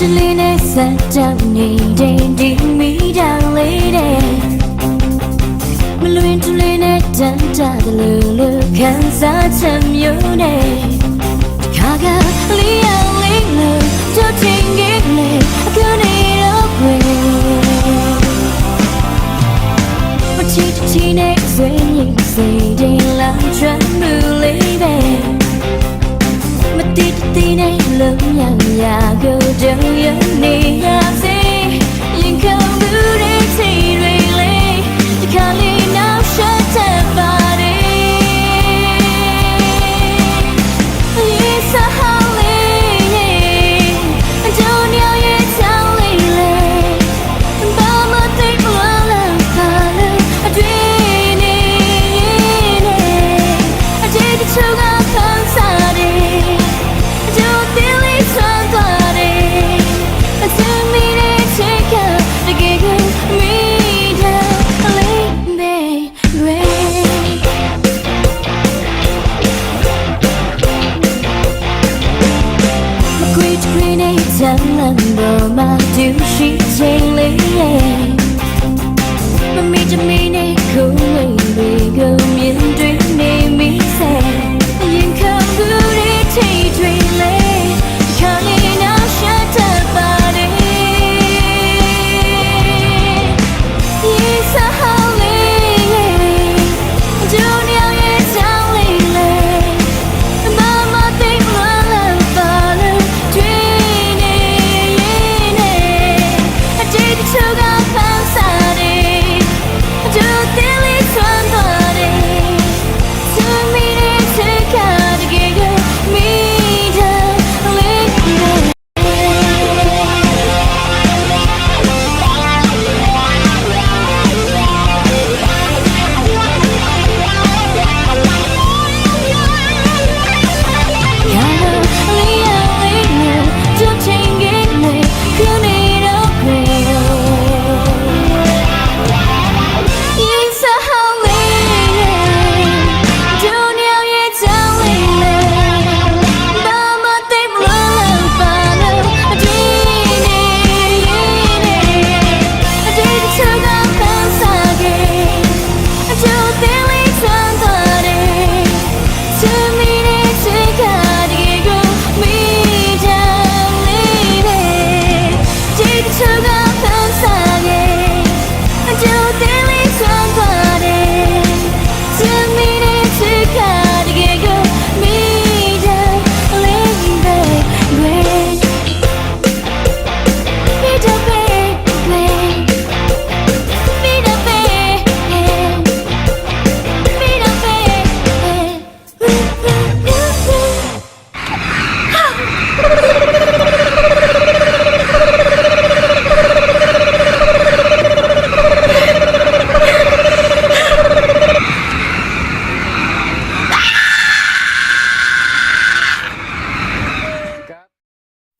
တောင်နေတဲ့ဒီမီတောင်လေးတဲ့မလွင်တူလေးနဲ့တန်တာတယ်လို့လို့ခံစားချက်မျိုးနဲ့ခါကလေးရလေးလို့တို့တင်ခဲ့လေအခုနေတော့ခွေမချစ်ချင်တဲ့ဆွေးရင်စိတ်တင်လာချမ်းမှုလေးပဲ မတိတတိနဲ့လုံးရရကိုကြုံရနေရစေ မကွေးထွေးနေချ defense